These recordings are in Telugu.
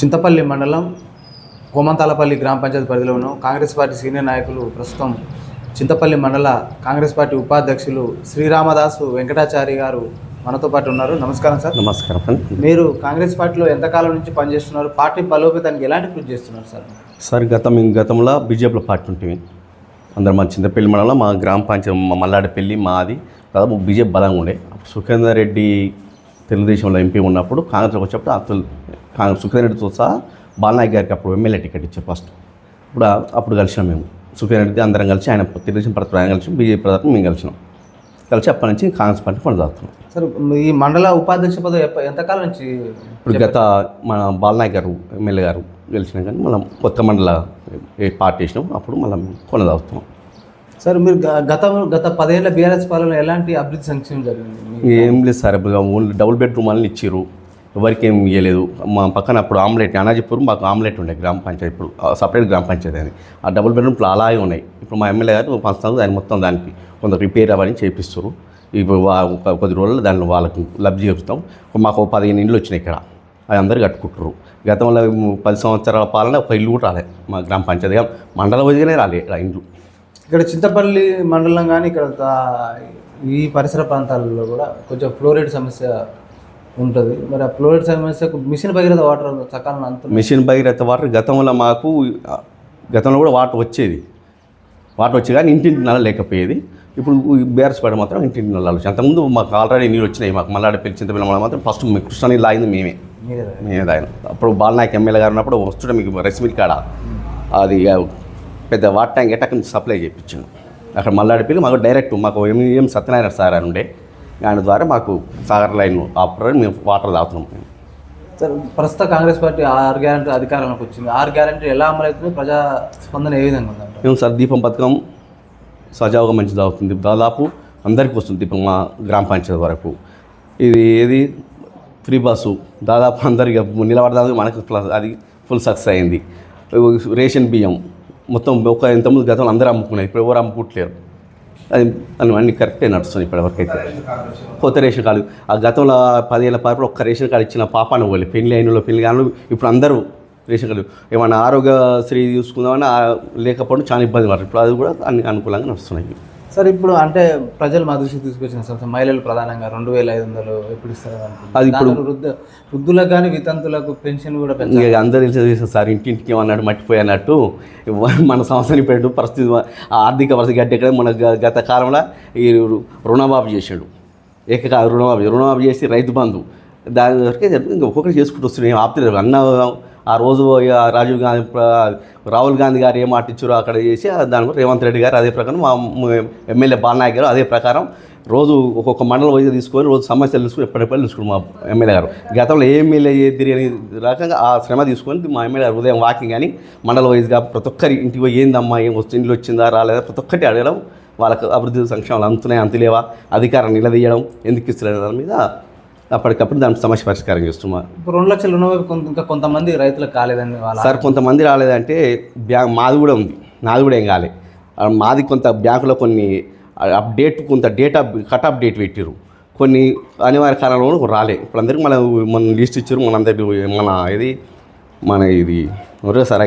చింతపల్లి మండలం కోమంతాలపల్లి గ్రామ పంచాయతీ పరిధిలో ఉన్నాం కాంగ్రెస్ పార్టీ సీనియర్ నాయకులు ప్రస్తుతం చింతపల్లి మండల కాంగ్రెస్ పార్టీ ఉపాధ్యక్షులు శ్రీరామదాసు వెంకటాచారి గారు మనతో పాటు ఉన్నారు. నమస్కారం సార్. నమస్కారం మీరు కాంగ్రెస్ పార్టీలో ఎంతకాలం నుంచి పనిచేస్తున్నారు? పార్టీ బలోపేతానికి ఎలాంటి కృషి చేస్తున్నారు సార్? సార్ గతం గతంలో బీజేపీలో పార్టీ ఉంటుంది అందరం మా చింతపల్లి మండలంలో మా గ్రామ పంచాయతీ మా మల్లాడిపల్లి మాది దాదాపు బీజేపీ బలంగా ఉండే. సుఖేందర్ రెడ్డి తెలుగుదేశంలో ఎంపీ ఉన్నప్పుడు కాంగ్రెస్లోకి వచ్చేప్పుడు అతను కాంగ్రెస్ సుఖేందర్ రెడ్డితో సహా బాలనాయక్ గారికి అప్పుడు ఎమ్మెల్యే టికెట్ ఇచ్చారు ఫస్ట్. ఇప్పుడు అప్పుడు కలిసినాం మేము. సుఖేందర్ రెడ్డి అందరం కలిసి ఆయన తెలుగుదేశం పార్టీ ఆయన కలిసి బీజేపీ ప్రధాని మేము కలిసినాం. కలిసి అప్పటి నుంచి కాంగ్రెస్ పార్టీ కొనసాగుతున్నాం. సార్ ఈ మండల ఉపాధ్యక్ష పదవి ఎంతకాలం నుంచి ఇప్పుడు గత మన బాలనాయక్ గారు ఎమ్మెల్యే గారు గెలిచినా కానీ మనం కొత్త మండల పార్టీ వేసినాం అప్పుడు మనం కొనసాగుతున్నాం. సార్ మీరు గత గత పదేళ్ళ బీఆర్ఎస్ పాలన ఎలాంటి అభివృద్ధి సంక్షేమం జరిగింది? ఏం లేదు సార్ ఇప్పుడు ఓన్లీ డబుల్ బెడ్రూమ్ అని ఇచ్చారు ఎవరికి ఏం ఇవ్వలేదు మా పక్కన అప్పుడు ఆమ్లెట్ అనాజీపూర్ మాకు ఆమ్లెట్ ఉండే గ్రామ పంచాయతీ ఇప్పుడు సపరేట్ గ్రామ పంచాయతీ అని ఆ డబుల్ బెడ్రూమ్ అలాగే ఉన్నాయి. ఇప్పుడు మా ఎమ్మెల్యే గారు పంచుతారు దాన్ని మొత్తం దానికి కొంత రిపేర్ అవన్నీ చేపిస్తారు ఇప్పుడు వా- కొద్ది రోజుల్లో దాన్ని వాళ్ళకు లబ్ధి చెప్తాం మాకు ఒక పదిహేను ఇండ్లు వచ్చినాయి ఇక్కడ. అది అందరు కట్టుకుంటారు గతంలో పది సంవత్సరాల పాలన ఒక ఇల్లు కూడా రాలేదు మా గ్రామ పంచాయతీ. మండల వదిగానే రాలే ఇండ్లు. ఇక్కడ చింతపల్లి మండలం కానీ ఇక్కడ ఈ పరిసర ప్రాంతాలలో కూడా కొంచెం ఫ్లోరైడ్ సమస్య ఉంటుంది. మరి ఆ ఫ్లోరైడ్ సమస్యకు మిషన్ భగీరథ వాటర్ సకాలంలో అంత మిషన్ భగీరథ వాటర్ గతంలో మాకు గతంలో కూడా వాటర్ వచ్చేది. వాటర్ వచ్చేది కానీ ఇంటింటి నల్ల లేకపోయేది. ఇప్పుడు బీఆర్ఎస్ పడ మాత్రం ఇంటింటి నల్లాలు వచ్చాయి అంతకుముందు మాకు ఆల్రెడీ నీళ్ళు వచ్చినాయి. మాకు మల్లాడపల్లి చింతపల్లి మండలం మాత్రం ఫస్ట్ మీ కృష్ణ నీళ్ళు తాగింది మేమే. మేమే తాగినాం. అప్పుడు బాలనాయక్ ఎమ్మెల్యే గారు ఉన్నప్పుడు వస్తుంటే మీకు రెసిమిల్ కాడ. అది పెద్ద వాటర్ ట్యాంక్ ఎట్టక నుంచి సప్లై చేయించాను అక్కడ మల్లాడిపల్లి మాకు డైరెక్ట్ మాకు ఎంఎం సత్యనారాయణ సార్ అని ఉండే. ఆయన ద్వారా మాకు సాగర్ లైన్ ఆపరేటర్ మేము వాటర్ తాగుతున్నాం. సార్ ప్రస్తుత కాంగ్రెస్ పార్టీ ఆరు గ్యారంటీ అధికారంలోకి వచ్చింది. ఆరు గ్యారంటీ ఎలా అమలవుతుంది? ప్రజా స్పందన ఏ విధంగా ఉందంట మేము సార్ దీపం పథకం సజావుగా మంచిది అవుతుంది. దాదాపు అందరికీ వస్తుంది దీపం మా గ్రామ పంచాయతీ వరకు. ఇది ఏది? Free bus. దాదాపు అందరికి నిలబడదానికి మనకు అది ఫుల్ సక్సెస్ అయింది. రేషన్ బియ్యం. మొత్తం ఒక ఇంతకుముందు గతంలో అందరూ అమ్ముకున్నారు ఇప్పుడు ఎవరు అమ్ముకుంటలేరు. అది అన్నీ కరెక్టే నడుస్తుంది ఇప్పటివరకైతే కొత్త రేషన్ కార్డు. ఆ గతంలో పదేళ్ళ పాపలు ఒక్క రేషన్ కార్డు ఇచ్చిన పాపాను పోలే. పెళ్ళి అయినలో పెళ్ళి కానీ ఇప్పుడు అందరూ రేషన్ కార్డు. ఏమన్నా ఆరోగ్యశ్రీ చూసుకుందామని లేకపోవడం చాలా ఇబ్బంది పడుతుంది ఇప్పుడు అది కూడా అన్ని అనుకూలంగా నడుస్తున్నాయి. సార్ ఇప్పుడు అంటే ప్రజలు మా దృష్టికి తీసుకొచ్చిన సంస్థ మహిళలు ప్రధానంగా రెండు వేల ఐదు వందలు ఎప్పుడు ఇస్తారు అది ఇప్పుడు- వృద్ధ వృద్ధులకు కానీ వితంతులకు పెన్షన్ కూడా పెంచాలి. అందరూ సార్ ఇంటింటికి ఏమన్నాడు మట్టిపోయినట్టు మన సంవత్సరం పెట్టు పరిస్థితి ఆ ఆర్థిక పరిస్థితి గడ్డ ఎక్కడ? మన గత కాలంలో ఈ రుణమాఫీ చేసాడు ఏకకా రుణమాఫీ రుణమాఫీ చేసి రైతు బంధు. దాని వరకే ఒక్కొక్కటి చేసుకుంటూ వస్తున్నాయి ఆపుతలేదు అన్న ఆ రోజు రాజీవ్ గాంధీ రాహుల్ గాంధీ గారు ఏం మాట ఇచ్చారో అక్కడ చేసి దాని రేవంత్ రెడ్డి గారు అదే ప్రకారం మా ఎమ్మెల్యే బాలనాయక్ గారు అదే ప్రకారం రోజు ఒక్కొక్క మండలం వైద్య తీసుకొని రోజు సమస్యలు తీసుకొని ఎప్పటికప్పుడు తీసుకుని మా ఎమ్మెల్యే గారు. గతంలో ఏ ఎమ్మెల్యే ఏది అని రకంగా ఆ శ్రమ తీసుకొని మా ఎమ్మెల్యే గారు ఉదయం వాకింగ్ కానీ మండల వైజ్గా ప్రతి ఒక్కరి ఇంటికి పోయి ఏందమ్మా ఏం వస్తుంది ఇంట్లో వచ్చిందా రాలేదా ప్రతి ఒక్కటి అడగడం వాళ్ళకు అభివృద్ధి సంక్షేమాలు అందుతున్నాయి అంతులేవా అధికారం నిలదీయడం ఎందుకు ఇస్తలేదు దాని మీద అప్పటికప్పుడు దాని సమస్య పరిష్కారం చేస్తున్నా. ఇప్పుడు రెండు లక్షల ఇంకా కొంతమంది రైతులకు కాలేదని వాళ్ళ సార్ కొంతమంది రాలేదంటే బ్యా మాది కూడా ఉంది. నాది కూడా ఏం కాలే. మాది కొంత బ్యాంకులో కొన్ని అప్డేట్ కొంత డేటా కట్ అప్ డేట్ పెట్టారు కొన్ని అనివార్య కారణంలో కూడా రాలే. ఇప్పుడు అందరికీ మన మన లిస్ట్ ఇచ్చారు మన అందరికి మన ఇది మన ఇది ఎవరో సార్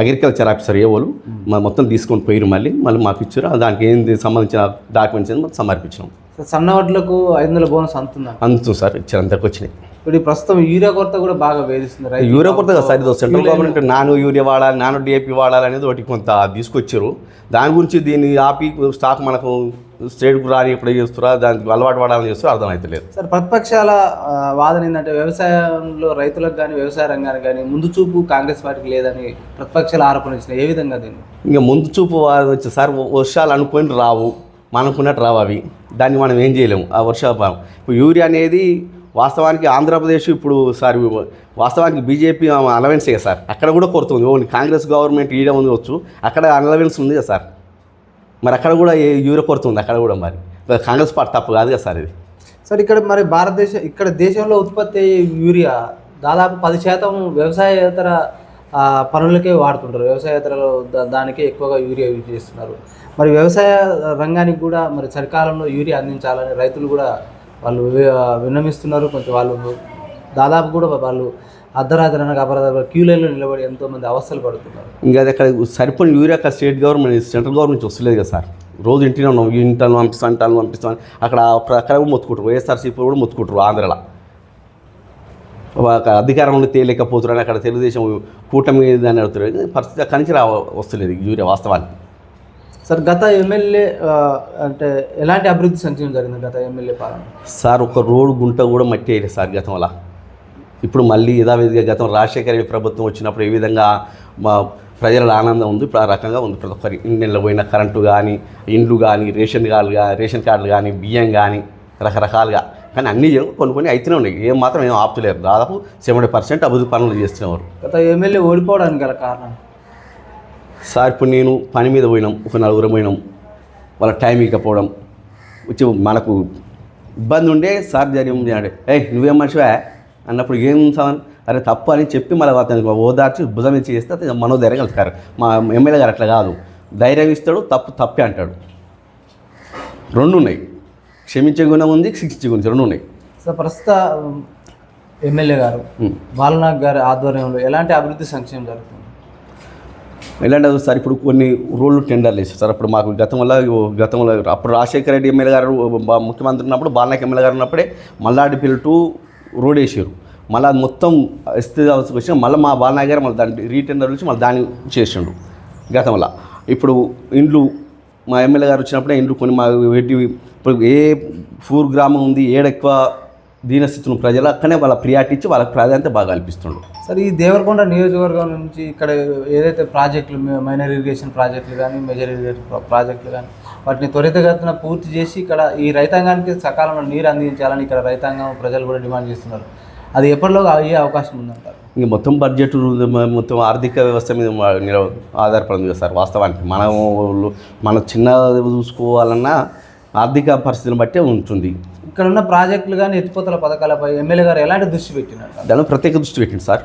అగ్రికల్చర్ ఆఫీసర్ ఏ వాళ్ళు మా మొత్తం తీసుకొని పోయారు మళ్ళీ మళ్ళీ మాకు ఇచ్చారు. దానికి ఏంది సంబంధించిన డాక్యుమెంట్స్ ఏంది మొత్తం సమర్పించినాం. సన్న వడ్లకు ఐదు వందల బోనస్ అందుతుంది సార్ ఇచ్చారు అందరికి వచ్చినాయి. ఇప్పుడు ప్రస్తుతం యూరియా కొరత కూడా బాగా వేధిస్తుంది యూరియా కొరత కదా సార్ ఇది సెంట్రల్ గవర్నమెంట్ నాను యూరియా వాడాలి నాను డిఏపి వాడాలి అనేది ఒకటి కొంత తీసుకొచ్చారు. దాని గురించి దీన్ని ఆపి స్టాక్ మనకు స్టేట్కు రాని ఎప్పుడు చేస్తారా దానికి అలవాటు పడాలని చేస్తారో అర్థమవుతలేదు సార్ ప్రతిపక్షాల వాదన ఏంటంటే వ్యవసాయంలో రైతులకు కానీ వ్యవసాయ రంగానికి కానీ ముందు చూపు కాంగ్రెస్ పార్టీకి లేదని ప్రతిపక్షాలు ఆరోపణ ఇచ్చినాయి ఏ విధంగా దీన్ని? ఇంకా ముందు చూపు వచ్చి సార్ వర్షాలు అనుకొని రావు. మనకున్నట్టు రావు అవి. దాన్ని మనం ఏం చేయలేము. ఆ వర్షాపాతం. ఇప్పుడు యూరియా అనేది వాస్తవానికి ఆంధ్రప్రదేశ్ ఇప్పుడు సార్ వాస్తవానికి బీజేపీ అలవెన్సే సార్. అక్కడ కూడా కొడుతుంది. ఓన్లీ కాంగ్రెస్ గవర్నమెంట్ ఈడ ఉంది వచ్చు. అక్కడ అలవెన్స్ ఉంది కదా సార్. మరి అక్కడ కూడా ఏ యూరియా కొరత ఉంది? అక్కడ కూడా మరి. కాంగ్రెస్ పార్టీ తప్పు కాదు కదా సార్ ఇది. సార్ ఇక్కడ మరి భారతదేశ ఇక్కడ దేశంలో ఉత్పత్తి అయ్యే యూరియా దాదాపు పది శాతం వ్యవసాయేతర పనులకే వాడుతుంటారు. వ్యవసాయేతర దానికే ఎక్కువగా యూరియా యూజ్ చేస్తున్నారు. మరి వ్యవసాయ రంగానికి కూడా మరి చలికాలంలో యూరియా అందించాలని రైతులు కూడా వాళ్ళు విన్నమిస్తున్నారు కొంచెం వాళ్ళు దాదాపు కూడా వాళ్ళు అర్ధరాత్రి అనగా అపరాధ క్యూ లైన్లో నిలబడి ఎంతో మంది అవస్థలు పడుతున్నారు. ఇంకా అది అక్కడ సరిపోయిన యూరియా అక్కడ స్టేట్ గవర్నమెంట్ సెంట్రల్ గవర్నమెంట్ నుంచి వస్తలేదు కదా సార్. రోజు ఇంటినే ఉన్నాం ఇంటాను పంపిస్తాను ఇంటాను పంపిస్తాను అక్కడ అక్కడ కూడా మొత్తుకుంటారు. వైఎస్ఆర్సీపీ కూడా మొత్తుకుంటారు ఆంధ్రలో. అధికారంలో తేలేకపోతున్నారని అక్కడ తెలుగుదేశం కూటమి అని అడుగుతారు. పరిస్థితి అక్కడి నుంచి రా వస్తలేదు యూరియా వాస్తవానికి. సార్ గత ఎమ్మెల్యే అంటే ఎలాంటి అభివృద్ధి సంక్షేమం జరిగింది గత ఎమ్మెల్యే పాలన? సార్ ఒక రోడ్డు గుంట కూడా మట్టి సార్ గతం ఇప్పుడు మళ్ళీ యథావిధిగా గతం రాజశేఖర రెడ్డి ప్రభుత్వం వచ్చినప్పుడు ఏ విధంగా మా ప్రజల ఆనందం ఉంది? ఇప్పుడు ఆ రకంగా ఉంది. ప్రతి ఒక్కరి ఇండియన్లో పోయిన కరెంటు కానీ ఇండ్లు కానీ రేషన్ కార్డులు కానీ రేషన్ కార్డులు కానీ బియ్యం కానీ రకరకాలుగా. కానీ అన్నీ జరుగు- కొన్ని కొన్ని అయితేనే ఉన్నాయి. ఏం మాత్రం ఏం ఆపుతలేరు. దాదాపు సెవెంటీ పర్సెంట్ అభివృద్ధి పనులు చేస్తున్నారు గత ఎమ్మెల్యే ఓడిపోవడానికి గల కారణం? సార్ ఇప్పుడు నేను పని మీద పోయినాం. ఒక నలుగురు పోయినాం. వాళ్ళ టైం ఇకపోవడం. వచ్చి మనకు ఇబ్బంది ఉండే సార్ జరిగింది చేయండి ఏయ్ నువ్వేం మనిషివా? అన్నప్పుడు ఏం సార్? అరే తప్పు అని చెప్పి మళ్ళీ అతనికి ఓదార్చి భుజం ఇచ్చి చేస్తే అతను మనోధైర్యం కలుగుతారు. మా ఎమ్మెల్యే గారు అట్లా కాదు. ధైర్యం ఇస్తాడు తప్పు తప్పే అంటాడు. రెండు ఉన్నాయి. క్షమించే గుణం ఉంది శిక్షించే గుణం రెండు ఉన్నాయి. సార్ ప్రస్తుత ఎమ్మెల్యే గారు ఉం. బాలనాథ్ గారి ఆధ్వర్యంలో ఎలాంటి అభివృద్ధి సంక్షేమం జరుగుతుంది? ఎలాంటి సార్ ఇప్పుడు కొన్ని రోడ్లు టెండర్లు వేసారు సార్ అప్పుడు మాకు గతంలో గతంలో అప్పుడు రాజశేఖర రెడ్డి ఎమ్మెల్యే గారు ముఖ్యమంత్రి ఉన్నప్పుడు బాలనాయక్ ఎమ్మెల్యే గారు ఉన్నప్పుడే మల్లాడిపల్లి టు రోడ్ వేసారు మళ్ళీ అది మొత్తం ఇస్తే వచ్చిన మళ్ళీ మా బాలనాయక్ గారు మళ్ళీ దాన్ని రీటెండర్ నుంచి మళ్ళీ దాన్ని చేసిండు గతంలో. ఇప్పుడు ఇండ్లు మా ఎమ్మెల్యే గారు వచ్చినప్పుడే ఇండ్లు కొన్ని మా వెట్టి ఇప్పుడు ఏ ఫూర్ గ్రామం ఉంది ఏడెక్కువ దీనస్థితులు ప్రజలు అక్కడనే వాళ్ళ ప్రియారిటీ ఇచ్చి వాళ్ళకి ప్రాధాన్యత బాగా కల్పిస్తుండ్రు సార్ ఈ దేవరకొండ నియోజకవర్గం నుంచి ఇక్కడ ఏదైతే ప్రాజెక్టులు మైనర్ ఇరిగేషన్ ప్రాజెక్టులు కానీ మేజర్ ఇరిగేషన్ ప్రాజెక్టులు కానీ వాటిని త్వరితగతిన పూర్తి చేసి ఇక్కడ ఈ రైతాంగానికి సకాలంలో నీరు అందించాలని ఇక్కడ రైతాంగం ప్రజలు కూడా డిమాండ్ చేస్తున్నారు. అది ఎప్పటిలోగా అయ్యే అవకాశం ఉందంటారు? ఇంక మొత్తం బడ్జెట్ మొత్తం ఆర్థిక వ్యవస్థ మీద ఆధారపడి ఉంది సార్ వాస్తవానికి. మనం మన చిన్న చూసుకోవాలన్నా ఆర్థిక పరిస్థితిని బట్టే ఉంటుంది. ఇక్కడ ఉన్న ప్రాజెక్టులు కానీ ఎత్తిపోతల పథకాలపై ఎమ్మెల్యే గారు ఎలాంటి దృష్టి పెట్టినట్టు దానిలో ప్రత్యేక దృష్టి పెట్టింది సార్.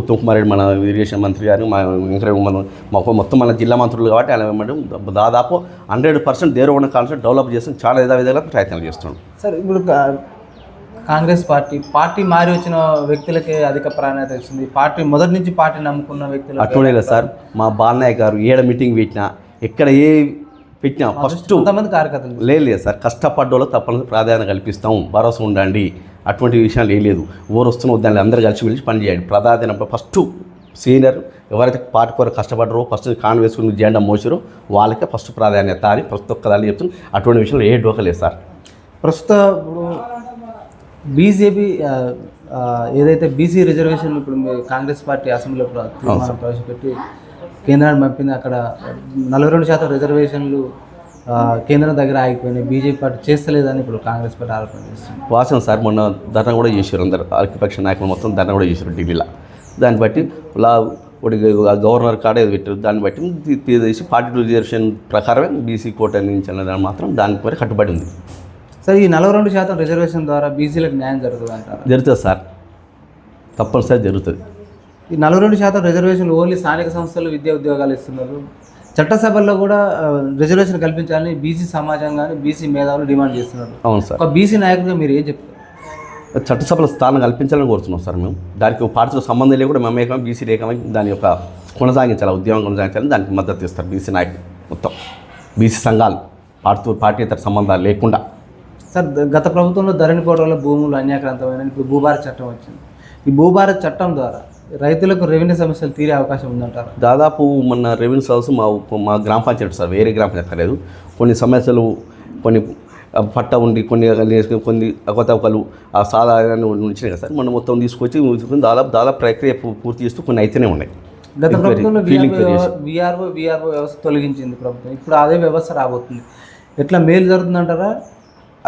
ఉత్తమ్ కుమార్ రెడ్డి మన ఇరిగేషన్ మంత్రి గారు మా ఇంకా మన మొత్తం మన జిల్లా మంత్రులు కాబట్టి ఆయన ఏమంటే దాదాపు hundred percent Devarakonda concept develop చేసి చాలా విధ విధాలుగా ప్రయత్నాలు చేస్తున్నాడు. సార్ ఇప్పుడు కాంగ్రెస్ పార్టీ పార్టీ మారి వచ్చిన వ్యక్తులకే అధిక ప్రాధాన్యత ఇస్తుంది. పార్టీ మొదటి నుంచి పార్టీ నమ్ముకున్న వ్యక్తులు లేదు సార్. మా బాలనాయక్ గారు ఏడ మీటింగ్ పెట్టినా ఎక్కడ ఏ పెట్టినా. ఫస్ట్ కొంతమంది కార్యకర్తలు లేదు లేదు సార్ కష్టపడ్డోళ్ళు తప్పనిసరి ప్రాధాన్యత కల్పిస్తాం. భరోసా ఉండండి. అటువంటి విషయాలు ఏం లేదు. ఊరు వస్తున్న దాన్ని అందరూ కలిసి పిలిచి పని చేయండి. ప్రాధాన్యత ఫస్ట్ సీనియర్ ఎవరైతే పార్టీ కొరకు కష్టపడ్డారో ఫస్ట్ కాన్ వేసుకుని జెండా మోసారో వాళ్ళకే ఫస్ట్ ప్రాధాన్యత అని ప్రతి ఒక్క దాన్ని చెప్తున్నాం. అటువంటి విషయంలో ఏ డోక లేదు సార్. ప్రస్తుత ఇప్పుడు బీజేపీ ఏదైతే బీసీ రిజర్వేషన్ ఇప్పుడు కాంగ్రెస్ పార్టీ అసెంబ్లీలో ప్రవేశపెట్టి కేంద్రాన్ని పంపింది. అక్కడ నలభై రెండు శాతం రిజర్వేషన్లు కేంద్రం దగ్గర ఆగిపోయినాయి. బీజేపీ పార్టీ చేస్తలేదని ఇప్పుడు కాంగ్రెస్ పార్టీ ఆరోపణ చేస్తుంది. వాసన సార్ మొన్న ధర్నా కూడా చేశారు అందరు. అఖిలపక్ష నాయకులు మొత్తం ధర్నా కూడా చేశారు ఢిల్లీలో. దాన్ని బట్టి లా ఒకటి గవర్నర్ కాడ ఏదో పెట్టారు. దాన్ని బట్టి తీ- తీసేసి పార్టీ రిజర్వేషన్ ప్రకారమే బీసీ కోట అందించాలని దాని మాత్రం దానికి మరి కట్టుబడి ఉంది. సరే ఈ నలభై రెండు శాతం రిజర్వేషన్ ద్వారా బీసీలకు న్యాయం జరుగుతుంది అంటారు జరుగుతుంది సార్. తప్పనిసరి జరుగుతుంది. ఈ నలభై రెండు శాతం రిజర్వేషన్లు ఓన్లీ స్థానిక సంస్థలు విద్యా ఉద్యోగాలు ఇస్తున్నారు. చట్టసభల్లో కూడా రిజర్వేషన్ కల్పించాలని బీసీ సమాజం కానీ బీసీ మేధావులు డిమాండ్ చేస్తున్నారు. అవును సార్. ఒక బీసీ నాయకుడిగా మీరు ఏం చెప్తారు? చట్టసభలో స్థానం కల్పించాలని కోరుతున్నాం సార్ మేము. దానికి పార్టీతో సంబంధం లేకుండా మేము ఏకమై బీసీ ఏకమై దాని యొక్క కొనసాగించాలి ఉద్యమం కొనసాగించాలని దానికి మద్దతు ఇస్తారు బీసీ నాయకులు మొత్తం. బీసీ సంఘాలు పార్టీతో పార్టీతర సంబంధాలు లేకుండా. సార్ గత ప్రభుత్వంలో ధరణి పోవడం వల్ల భూములు అన్యాక్రాంతమైన ఇప్పుడు భూభారత్ చట్టం వచ్చింది. ఈ భూభారత్ చట్టం ద్వారా రైతులకు రెవెన్యూ సమస్యలు తీరే అవకాశం ఉందంటారు? దాదాపు మొన్న రెవెన్యూ సర్వీస్ మా మా గ్రామ పంచాయతీ సార్ వేరే గ్రామ పంచాయతీ లేదు. కొన్ని సమస్యలు కొన్ని పట్ట ఉండి కొన్ని కొన్ని అవకతవకలు ఆ సాధారణ ఉంచినాయి కదా సార్. మనం మొత్తం తీసుకొచ్చి దాదాపు దాదాపు ప్రక్రియ పూర్తి చేస్తూ కొన్ని అయితేనే ఉన్నాయి. గత ప్రభుత్వంలో విఆర్ఓ విఆర్ఓ వ్యవస్థ తొలగించింది ప్రభుత్వం. ఇప్పుడు అదే వ్యవస్థ రాబోతుంది. ఎట్లా మేలు జరుగుతుందంటారా?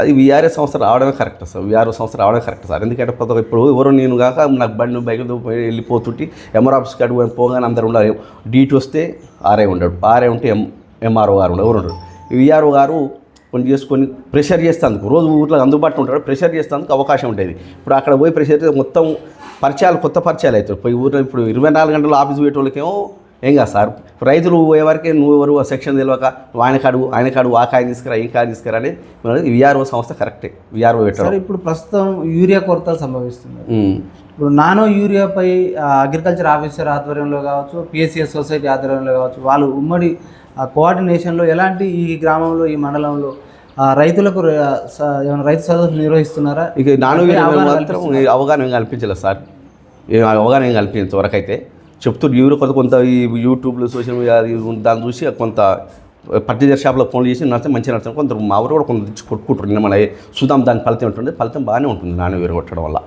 అది విఆర్ఎస్ సంస్థ రావడమే కరెక్ట్ సార్. విఆర్ఓ సంస్థ రావడమే కరెక్ట్ సార్. ఎందుకంటే ప్రతి ఒక్క ఇప్పుడు ఎవరు నేను కాక నాకు బండి బైక్ వెళ్ళిపోతుంటే ఎంఆర్ ఆఫీస్ కాడికి పోయి పోగానే అందరు ఉండాలి. డీటీ వస్తే ఆర్ఐ ఉండడు. ఆర్ఐ ఉంటే ఎం ఎంఆర్ఓ గారు ఉండడు ఎవరు ఉండడు విఆర్ఓ గారు కొన్ని చేసుకొని ప్రెషర్ చేస్తేందుకు. రోజు ఊర్లో అందుబాటులో ఉంటాడు. ప్రెషర్ చేస్తేందుకు అవకాశం ఉండేది. ఇప్పుడు అక్కడ పోయి ప్రెషర్ చేస్తే మొత్తం పరిచయాలు కొత్త పరిచయాలు అవుతాయి. పోయి ఊర్లో ఇప్పుడు ఇరవై నాలుగు గంటలు ఆఫీస్ పోయేటోళ్ళకేమో ఏం కాదు సార్. రైతులు పోయేవరకే నువ్వు ఎవరు ఆ సెక్షన్ తెలియక ఆయన కాడు ఆయన కాడు ఆ కాయ తీసుకురా ఈ కాయ తీసుకురా అని విఆర్ఓ సంస్థ కరెక్టే. విఆర్ఓ పెట్టడం. సార్ ఇప్పుడు ప్రస్తుతం యూరియా కొరతలు సంభవిస్తున్నాయి. ఉమ్. ఇప్పుడు నానో యూరియాపై అగ్రికల్చర్ ఆఫీసర్ ఆధ్వర్యంలో కావచ్చు పిఎస్సిఎస్ సొసైటీ ఆధ్వర్యంలో కావచ్చు వాళ్ళు ఉమ్మడి కోఆర్డినేషన్లో ఎలాంటి ఈ గ్రామంలో ఈ మండలంలో రైతులకు ఏమైనా రైతు సదస్సులు నిర్వహిస్తున్నారా? ఇక నాను అవగాహన కల్పించలేదు సార్. అవగాహన కల్పించే వరకు అయితే చెప్తున్నారు ఎవరు కొంత కొంత ఈ యూట్యూబ్లో సోషల్ మీడియా దాన్ని చూసి కొంత పర్టికులర్ షాప్లో ఫోన్లు చేసి నడితే మంచిగా నడుస్తుంది కొంత మా ఊరు కూడా కొంత తెచ్చి కొట్టుకుంటారు. నిన్న మన చూద్దాం దాని ఫలితం ఉంటుంది ఫలితం బాగానే ఉంటుంది నాన్న వేరు కొట్టడం వల్ల.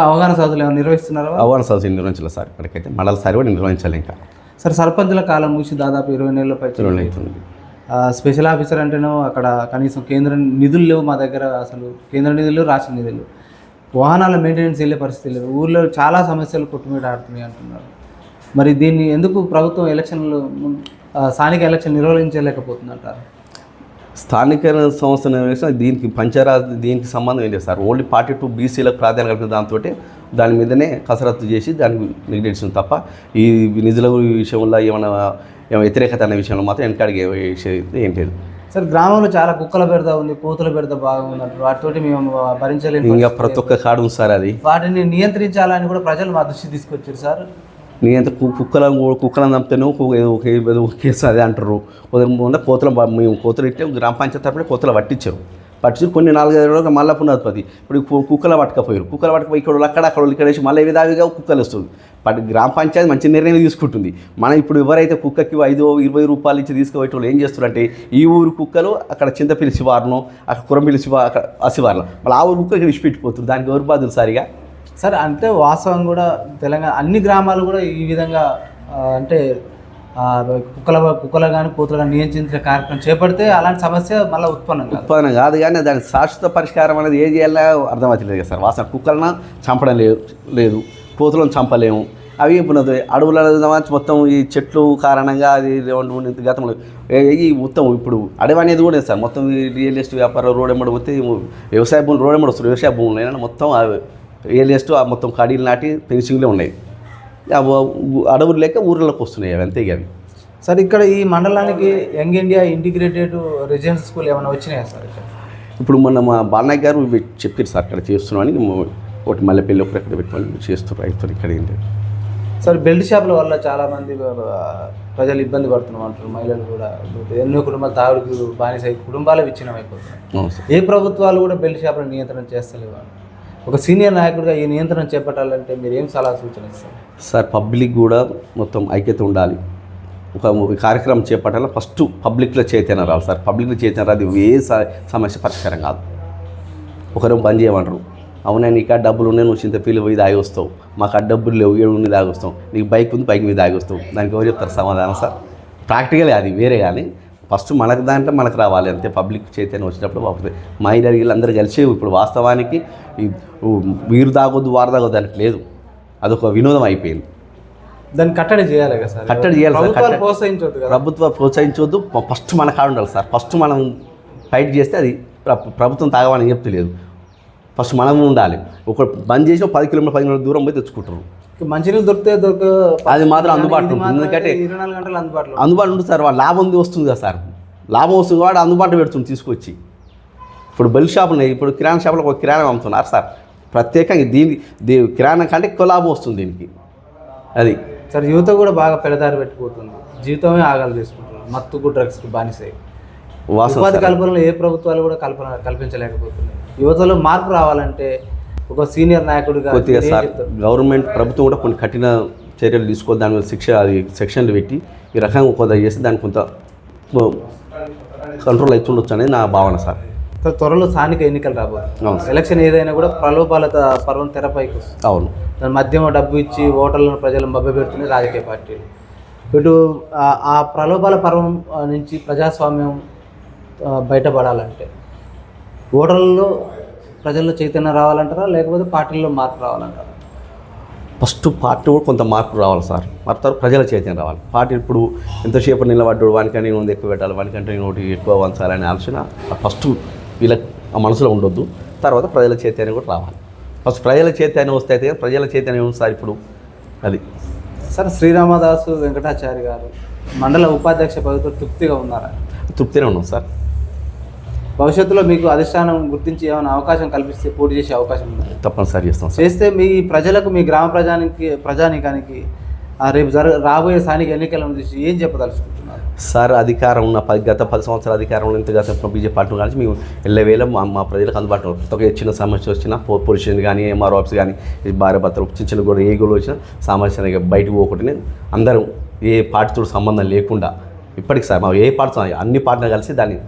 అవగాహన సదస్సులు ఏమైనా నిర్వహిస్తున్నారా అవగాహన సదస్సు నిర్వహించలేదు సార్ ఇప్పటికైతే. మండల సారి కూడా నిర్వహించాలి ఇంకా. సార్ సర్పంచుల కాలం ముగిసి దాదాపు ఇరవై నెలల పై అవుతుంది. ఆ, స్పెషల్ ఆఫీసర్ అంటేనో అక్కడ కనీసం కేంద్ర నిధులు లేవు మా దగ్గర అసలు. కేంద్ర నిధులు రాష్ట్ర నిధులు వాహనాల మెయింటెనెన్స్ వెళ్ళే పరిస్థితి లేదు. ఊర్లో చాలా సమస్యలు కొట్టుమీట ఆడుతున్నాయి అంటున్నారు. మరి దీన్ని ఎందుకు ప్రభుత్వం ఎలక్షన్లు స్థానిక ఎలక్షన్ నిర్వహించలేకపోతుంది అంటారు స్థానిక సంస్థ నిర్వహించిన దీనికి పంచాయతీ దీనికి సంబంధం ఏం లేదు సార్? ఓన్లీ పార్టీ టు బీసీలకు ప్రాధాన్యత కల్పిన దాంతో దాని మీదనే కసరత్తు చేసి దానికి నిగడేస్తుంది తప్ప ఈ నిధుల విషయంలో ఏమైనా ఏమైనా వ్యతిరేకత అనే విషయంలో మాత్రం వెనకాడికి ఏం లేదు. సార్ గ్రామంలో చాలా కుక్కల బెడద ఉంది కోతుల బెడద బాగుంది అంటారు వాటితోటి మేము భరించలేము ఇంకా ప్రతి ఒక్క కాడు ఉంది సార్ అది. వాటిని నియంత్రించాలని కూడా ప్రజలు మా దృష్టి తీసుకొచ్చారు సార్. నీ అంత కుక్కల కుక్కలను చంపితేనో ఏదో ఏదో కేసు అదే అంటారు. ఉదయం కోతలు మేము కోతలు ఇట్టే గ్రామ పంచాయతీ తరపున కోతలు పట్టించారు. పట్టించి కొన్ని నాలుగైదు రోజులు మళ్ళీ పునరుత్పత్తి ఇప్పుడు కుక్కలు కుక్కల పట్టుకపోయారు. కుక్కల పట్టుకపోయి ఇక్కడ అక్కడ అక్కడ వాళ్ళు ఇక్కడ వేసి మళ్ళీ విధావిగా కుక్కలు వస్తుంది? పట్ గ్రామ పంచాయతీ మంచి నిర్ణయం తీసుకుంటుంది. మనం ఇప్పుడు ఎవరైతే కుక్కకి ఐదు ఇరవై రూపాయలు ఇచ్చి తీసుకుపోయేవాళ్ళు ఏం చేస్తారంటే ఈ ఊరు కుక్కలు అక్కడ చింతపిల్లి శివారును అక్కడ కురంపిల్లి శివ అక్కడ ఆ శివారులో. మళ్ళీ ఆ ఊరు కుక్కకి విడిచిపెట్టిపోతుంది దానికి ఎవరు బాధలు సారిగా? సార్ అంటే వాస్తవం కూడా తెలంగాణ అన్ని గ్రామాలు కూడా ఈ విధంగా అంటే కుక్కల కుక్కల కానీ కూతురు కానీ నియంత్రించే కార్యక్రమం చేపడితే అలాంటి సమస్య మళ్ళీ ఉత్పన్నం ఉత్పన్నం కాదు కానీ దానికి శాశ్వత పరిష్కారం అనేది ఏం చేయాలో అర్థమవుతలేదు కదా సార్. వాసన కుక్కలను చంపడం లేదు లేదు. కోతులను చంపలేము. అవి ఇప్పుడు అడవుల మొత్తం ఈ చెట్లు కారణంగా అది గతంలో ఈ మొత్తం ఇప్పుడు అడవి అనేది కూడా సార్. మొత్తం ఈ రియల్ ఎస్టేట్ వ్యాపారం రోడ్ ఎమ్మడి పోతే వ్యవసాయ భూములు రోడ్ ఎమ్మడి వస్తుంది వ్యవసాయ భూములు అయినా మొత్తం ఆ మొత్తం కడీలు నాటి ఫెన్సింగ్లే ఉన్నాయి. అడవులు లేక ఊర్లోకి వస్తున్నాయి అవి అంతే అవి. సార్ ఇక్కడ ఈ మండలానికి young India integrated residential school ఏమైనా వచ్చినాయా సార్ ఇక్కడ? ఇప్పుడు మొన్న మా బాలనాయక్ గారు చెప్పారు సార్ అక్కడ చేస్తున్నామని ఒకటి మల్లెపల్లి ఒకటి ఎక్కడ పెట్టుకొని చేస్తున్నారు రైతులు ఇక్కడ ఏంటి. సార్ బెల్ట్ షాపుల వల్ల చాలా మంది ఆ, ప్రజలు ఇబ్బంది పడుతున్నాం అంటారు మహిళలు కూడా ఎన్నో కుటుంబాలు తాగుడుకు బానిస కుటుంబాలే విచ్ఛిన్నం అయిపోతున్నాయి ఏ ప్రభుత్వాలు కూడా బెల్ట్ షాపుల నియంత్రణ చేస్తలేవు ఒక సీనియర్ నాయకుడిగా ఈ నియంత్రణ చేపట్టాలంటే మీరు ఏం సలహా సూచన ఇస్తారు? సార్ పబ్లిక్ కూడా మొత్తం ఐక్యత ఉండాలి. ఒక కార్యక్రమం చేపట్టాలి? ఫస్ట్ పబ్లిక్లో చైతన్యం రావాలి సార్. పబ్లిక్లో చైతన్యం రాదు ఏ సమస్య పరిష్కారం కాదు. ఒకరు బంద్ చేయమంటారు. అవునా నీకు ఆ డబ్బులు ఉన్నాయి నువ్వు చింతపల్లి పోయి దాగి వస్తావు మాకు ఆ డబ్బులు లేవు ఏడు ఉంది దాగి వస్తావు నీకు బైక్ ఉంది బైక్ మీద దాగి వస్తావు దానికి ఎవరు చెప్తారు సమాధానం సార్? ప్రాక్టికల్ అది వేరే కానీ ఫస్ట్ మనకు దాంట్లో మనకు రావాలి అంతే. పబ్లిక్ చైతన్యం వచ్చినప్పుడు బాగుంటుంది మహిళలు అందరూ కలిసి ఇప్పుడు వాస్తవానికి వీరు తాగొద్దు వారు తాగొద్దు దానికి లేదు. అదొక వినోదం అయిపోయింది. దాన్ని కట్టడి చేయాలి కదా సార్. కట్టడి చేయాలి సార్. ప్రోత్సహించవద్దు ప్రభుత్వం ప్రోత్సహించవద్దు ఫస్ట్ మన కాడ ఉండాలి సార్. ఫస్ట్ మనం ఫైట్ చేస్తే అది ప్ర- ప్రభుత్వం తాగమని చెప్తలేదు. ఫస్ట్ మనం ఉండాలి. ఒక బంద్ చేసిన పది కిలోమీటర్ పది కిలోమీటర్ దూరం పోయి తెచ్చుకుంటారు. మంచినీళ్ళు దొరికితే దొరక అది మాత్రం అందుబాటులో ఉంటుంది. ఎందుకంటే ఇరవై నాలుగు గంటలు అందుబాటులో అందుబాటులో ఉంటుంది సార్ వాళ్ళ లాభం వస్తుంది కదా సార్. లాభం వస్తుంది కాబట్టి అందుబాటులో పెడుతుంది తీసుకొచ్చి. ఇప్పుడు బెల్ షాప్ ఉన్నాయి. ఇప్పుడు కిరాణా షాపులో ఒక కిరాణా అమ్ముతున్నారు సార్. ప్రత్యేకంగా దీని దీ కిరాణా కంటే ఎక్కువ లాభం వస్తుంది దీనికి. అది. సార్ యువత కూడా బాగా పెడదారి పెట్టిపోతుంది. జీవితమే ఆగాలి చేసుకుంటున్నారు మత్తుకు డ్రగ్స్కి బానిసై. ఉపాధి. కల్పనలో ఏ ప్రభుత్వాలు కూడా కల్పన కల్పించలేకపోతున్నాయి. యువతలో మార్పు రావాలంటే ఒక సీనియర్ నాయకుడిగా కొద్దిగా సార్? గవర్నమెంట్ ప్రభుత్వం కూడా కొన్ని కఠిన చర్యలు తీసుకోవాలి. దాని మీద శిక్ష అది సెక్షన్లు పెట్టి ఈ రకంగా కొంత చేస్తే దానికి కొంత కంట్రోల్ అవుతుండొచ్చు అనేది నా భావన సార్. త్వరలో స్థానిక ఎన్నికలు రాబోతుంది ఎలక్షన్ ఏదైనా కూడా ప్రలోభాల పర్వం తెరపైకి వస్తుంది. అవును. దాని మధ్యమ డబ్బు ఇచ్చి ఓటర్లను ప్రజలను మభ్యపెడుతున్నాయి రాజకీయ పార్టీలు. ఇటు ఆ- ప్రలోభాల పర్వం నుంచి ప్రజాస్వామ్యం బయటపడాలంటే ఓటర్లలో ప్రజల్లో చైతన్యం రావాలంటారా? లేకపోతే పార్టీల్లో మార్పు రావాలంటారా? ఫస్ట్ పార్టీ కూడా కొంత మార్పు రావాలి సార్. మరి తర్వాత ప్రజల చైతన్యం రావాలి. పార్టీ ఇప్పుడు ఎంతసేపు నిలబడ్డాడు? వానికంటే నేను ఎక్కువ పెట్టాలి. వానికంటే నేను ఒకటి ఎక్కువ వంచాలనే ఆలోచన ఫస్ట్ వీళ్ళ ఆ మనసులో ఉండొద్దు. తర్వాత ప్రజల చైతన్యం కూడా రావాలి. ఫస్ట్ ప్రజల చైతన్యం వస్తే అయితే ప్రజల చైతన్యం ఉంది సార్ ఇప్పుడు? అది. సార్ శ్రీరామదాసు వెంకటాచారి గారు మండల ఉపాధ్యక్ష పదవితో తృప్తిగా ఉన్నారా? తృప్తినే ఉన్నాం సార్. భవిష్యత్తులో మీకు అధిష్టానం గుర్తించి ఏమైనా అవకాశం కల్పిస్తే పోటీ చేసే అవకాశం ఉంది? తప్పనిసరి చేస్తాం చేస్తే మీ ప్రజలకు మీ గ్రామ ప్రజానికి ప్రజానికానికి రేపు జర రాబోయే స్థానిక ఎన్నికలను చూసి ఏం చెప్పదలుచుకుంటున్నారు? సార్ అధికారం ఉన్న పది గత పది సంవత్సరాల అధికారంలో ఇంత గత బీజేపీ పార్టీ కలిసి మేము ఎల్లవేళ మా మా ప్రజలకు అందుబాటులో. ఒక చిన్న సమస్య వచ్చినా పోలీస్ స్టేషన్ కానీ ఎంఆర్ ఆఫీస్ కానీ భార్య భర్తలు చిన్న చిన్న కూడా ఏ గోలు వచ్చినా సమస్య బయటకు పోకుండా అందరం ఏ పార్టీతో సంబంధం లేకుండా ఇప్పటికి సార్ మా ఏ పార్టీ అన్ని పార్టీలు కలిసి దాన్ని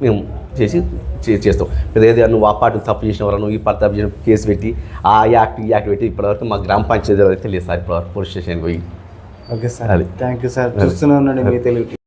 మేము చేసి చే- చేస్తాం. పెద్ద ఏదో నువ్వు ఆ పార్టీ తప్పు చేసిన వాళ్ళు నువ్వు ఈ పార్టీ తప్పు చేసిన కేసు పెట్టి ఆ యాక్ట్ ఈ యాక్ట్ పెట్టి ఇప్పటివరకు మా గ్రామ పంచాయతీ లేదు సార్ ఇప్పటివరకు పోలీస్ స్టేషన్కి పోయి. Okay sir. Thank you sir. చూస్తూనే ఉండండి మీ తెలుగు